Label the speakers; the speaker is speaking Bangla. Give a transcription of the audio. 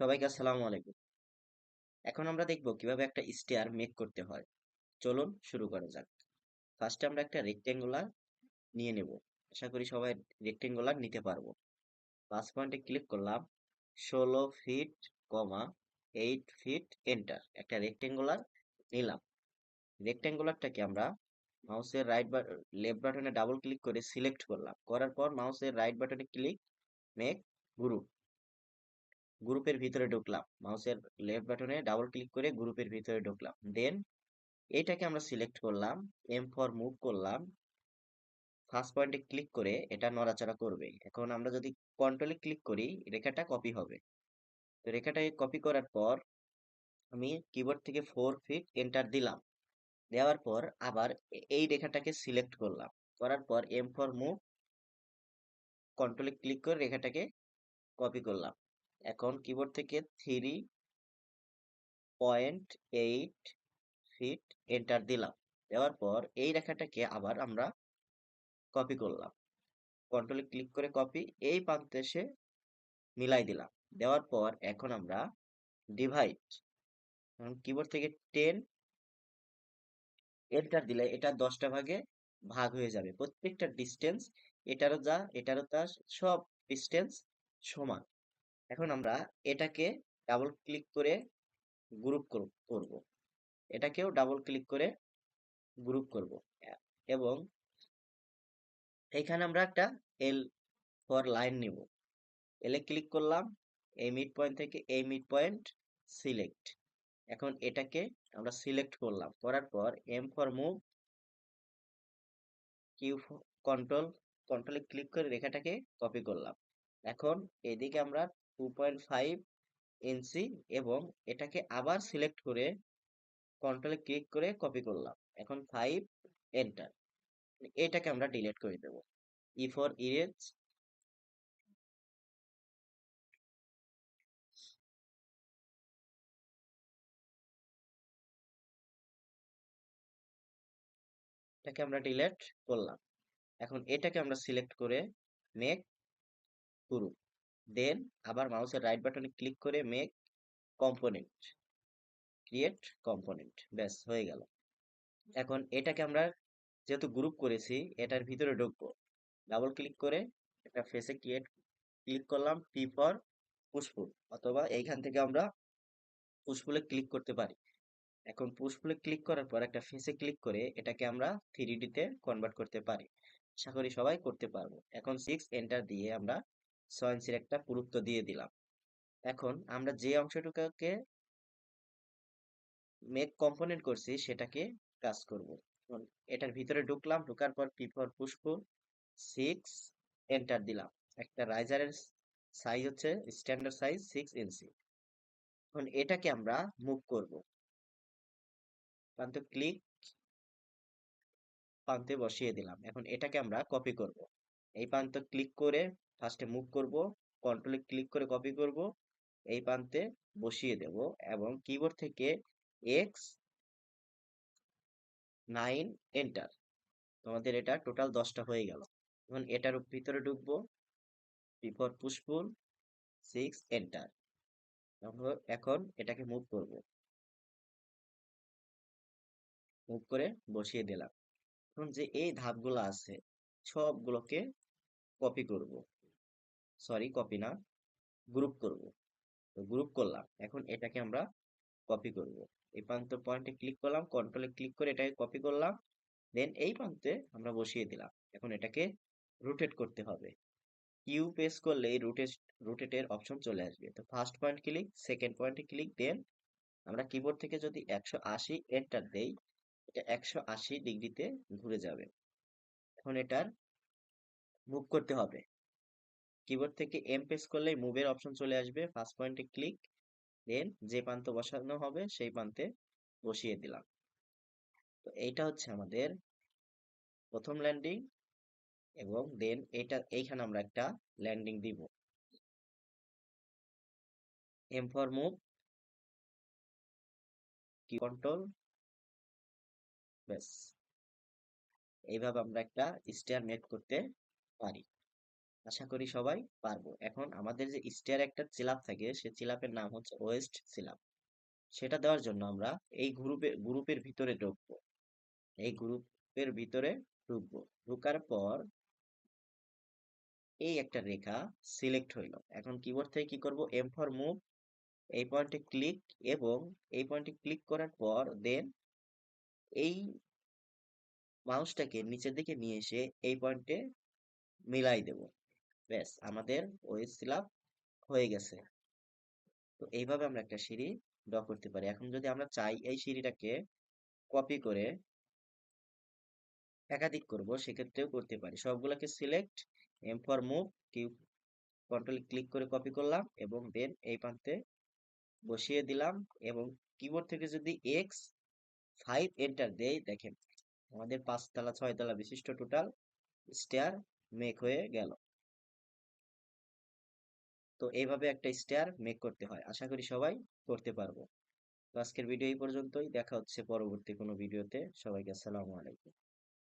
Speaker 1: সবাইকে আসসালামু আলাইকুম। এখন আমরা দেখব কীভাবে একটা স্টেয়ার মেক করতে হয়। চলুন শুরু করা যাক। ফার্স্টে আমরা একটা রেক্টেঙ্গুলার নিয়ে নেব। আশা করি সবাই রেক্টেঙ্গুলার নিতে পারব। পাঁচ পয়েন্টে ক্লিক করলাম। ষোলো feet comma eight feet enter একটা রেক্টেঙ্গুলার নিলাম। রেক্টেঙ্গুলারটাকে আমরা মাউসের রাইট বা লেফট বাটনে ডাবল ক্লিক করে সিলেক্ট করলাম। করার পর মাউসের রাইট বাটনে ক্লিক মেক গ্রুপ গ্রুপের ভিতরে ঢুকলাম। মাউসের লেফট বাটনে ডাবল ক্লিক করে গ্রুপের ভিতরে ঢুকলাম। দেন এটাকে আমরা সিলেক্ট করলাম এম ফর মুভ করলাম। ফার্স্ট পয়েন্টে ক্লিক করে এটা নড়াচড়া করবে। এখন আমরা যদি কন্ট্রোলে ক্লিক করি, রেখাটা কপি হবে। তো রেখাটাকে কপি করার পর আমি কিবোর্ড থেকে ফোর ফিট এন্টার দিলাম। দেওয়ার পর আবার এই রেখাটাকে সিলেক্ট করলাম। করার পর এম ফর মুভ কন্ট্রোলে ক্লিক করে রেখাটাকে কপি করলাম। এখন কিবোর্ড থেকে three point eight feet enter দিলাম। দেওয়ার পর এই রেখাটাকে আবার আমরা কপি করলাম। কন্ট্রোলে ক্লিক করে কপি এই প্রান্তে এসে মিলাই দিলাম। দেওয়ার পর এখন আমরা ডিভাইড কিবোর্ড থেকে টেন এন্টার দিলে এটা দশটা ভাগে ভাগ হয়ে যাবে। প্রত্যেকটা ডিস্টেন্স এটারও যা, এটারও তা সব ডিস্টেন্স সমান। এখন আমরা এটাকে ডাবল ক্লিক করে গ্রুপ করব এটাকেও ডাবল ক্লিক করে গ্রুপ করব। এবং এখানে আমরা একটা এল ফর লাইন নিব। এলে ক্লিক করলাম, এই মিড পয়েন্ট থেকে এই মিড পয়েন্ট সিলেক্ট এখন এটাকে আমরা সিলেক্ট করলাম, করার পর M for move Q control কন্ট্রোলে ক্লিক করে রেখাটাকে কপি করলাম। এখন এদিকে আমরা টু পয়েন্ট ফাইভ ইঞ্চি এবং এটাকে আবার সিলেক্ট করে কন্ট্রোলে ক্লিক করে কপি করলাম। এখন ফাইভ এন্টার এটাকে আমরা ডিলিট করে দেব। ই ফর ইরেজ এটাকে আমরা ডিলেট করলাম। এখন এটাকে আমরা সিলেক্ট করে মেক গ্রুপ দেন আবার মাউসের রাইট বাটনে ক্লিক করে মেক কম্পোনেন্ট ক্রিয়েট কম্পোনেন্ট ব্যাস, হয়ে গেল। এখন এটাকে আমরা যেহেতু গ্রুপ করেছি, এটার ভিতরে ঢুকবো। ডাবল ক্লিক করে একটা ফেসে ক্রিয়েট ক্লিক করলাম পি ফর পুষ্পুল অথবা এইখান থেকে আমরা পুষ্পুলে ক্লিক করতে পারি। এখন পুষ্পুলে ক্লিক করার পর একটা ফেসে ক্লিক করে এটাকে আমরা থ্রি ডিতে কনভার্ট করতে পারি। আশা করি সবাই করতে পারব। এখন সিক্স এন্টার দিয়ে আমরা ছয় একটা পুরুত্ব দিয়ে দিলাম। এখন আমরা যে অংশটুকুকে মেক কম্পোনেন্ট করছি, সেটাকে কাজ করব। এটার ভিতরে ঢুকলাম, ঢুকার পর P for push pull six enter দিলাম। একটা রাইজারের সাইজ হচ্ছে স্ট্যান্ডার্ড সাইজ সিক্স ইঞ্চি এখন এটাকে আমরা মুভ করব। প্রান্ত ক্লিক প্রান্তে বসিয়ে দিলাম। এখন এটাকে আমরা কপি করব। এই প্রান্ত ক্লিক করে ফার্স্টে মুভ করব কন্ট্রোলে ক্লিক করে কপি করব এই প্রান্তে বসিয়ে দেব এবং কিবোর্ড থেকে এক্স নাইন এন্টার তোমাদের এটা টোটাল দশটা হয়ে গেল। এখন এটার ভিতরে ঢুকবো বিফোর পুষ্পুল সিক্স এন্টার এখন এটাকে মুভ করব। মুভ করে বসিয়ে দিলাম। এখন যে এই ধাপগুলো আছে সবগুলোকে কপি করব। সরি কপি না গ্রুপ করব। তো গ্রুপ করলাম, এখন এটাকে আমরা কপি করব। এই প্রান্ত পয়েন্টে ক্লিক করলাম কন্ট্রোলে ক্লিক করে এটাকে কপি করলাম দেন এই প্রান্তে আমরা বসিয়ে দিলাম। এখন এটাকে রোটেট করতে হবে। কিউ প্রেস করলে রোটেট রোটেটের অপশন চলে আসবে। তো ফার্স্ট পয়েন্ট ক্লিক সেকেন্ড পয়েন্টে ক্লিক দেন আমরা কিবোর্ড থেকে যদি একশো আশি এন্টার দেই, এটা একশো আশি ডিগ্রিতে ঘুরে যাবে। এখন এটার মুভ করতে হবে। কিবোর্ড থেকে এম প্রেস করলে মুভের অপশন চলে আসবে। ফার্স্ট পয়েন্টে ক্লিক দেন যে প্রান্ত বসানো হবে সেই প্রান্তে বসিয়ে দিলাম। তো এইটা হচ্ছে আমাদের প্রথম ল্যান্ডিং এবং দেন এটা এইখানে আমরা একটা ল্যান্ডিং দিব। M for move key control ব্যাস। এইভাবে আমরা একটা স্টেয়ার মেক করতে পারি। আশা করি সবাই পারব। এখন আমাদের যে স্টেয়ার একটা চিলাপ থাকে, সে চিলাপের নাম হচ্ছে ওয়েস্ট চিলাপ সেটা দেওয়ার জন্য আমরা এই গ্রুপে গ্রুপের ভিতরে ঢুকবো। এই গ্রুপের ভিতরে ঢুকবো। ঢুকার পর এই একটা রেখা সিলেক্ট হইল। এখন কিবোর্ড থেকে কি করব? এম ফর মুভ এই পয়েন্টে ক্লিক এবং এই পয়েন্টে ক্লিক করার পর দেন এই মাউসটাকে নিচের দিকে নিয়ে এসে এই পয়েন্টে মিলাই দেব। ব্যাস, আমাদের ওই সিলাপ হয়ে গেছে। তো এইভাবে আমরা একটা সিঁড়ি ড্র করতে পারি। এখন যদি আমরা চাই এই সিঁড়িটাকে কপি করে একাধিক করব, সেক্ষেত্রেও করতে পারি। সবগুলোকে select M for move Q control click করে কপি করলাম এবং দেন এই প্রান্তে বসিয়ে দিলাম এবং কিবোর্ড থেকে যদি এক্স ফাইভ এন্টার দেই, দেখেন আমাদের পাঁচতলা, ছয়তলা বিশিষ্ট টোটাল স্টেয়ার মেক হয়ে গেল। তো এইভাবে একটা স্টেয়ার মেক করতে হয়। আশা করি সবাই করতে পারব। তো আজকের ভিডিও এই পর্যন্তই। দেখা হচ্ছে পরবর্তী কোনো ভিডিওতে সবাইকে আসসালামু আলাইকুম।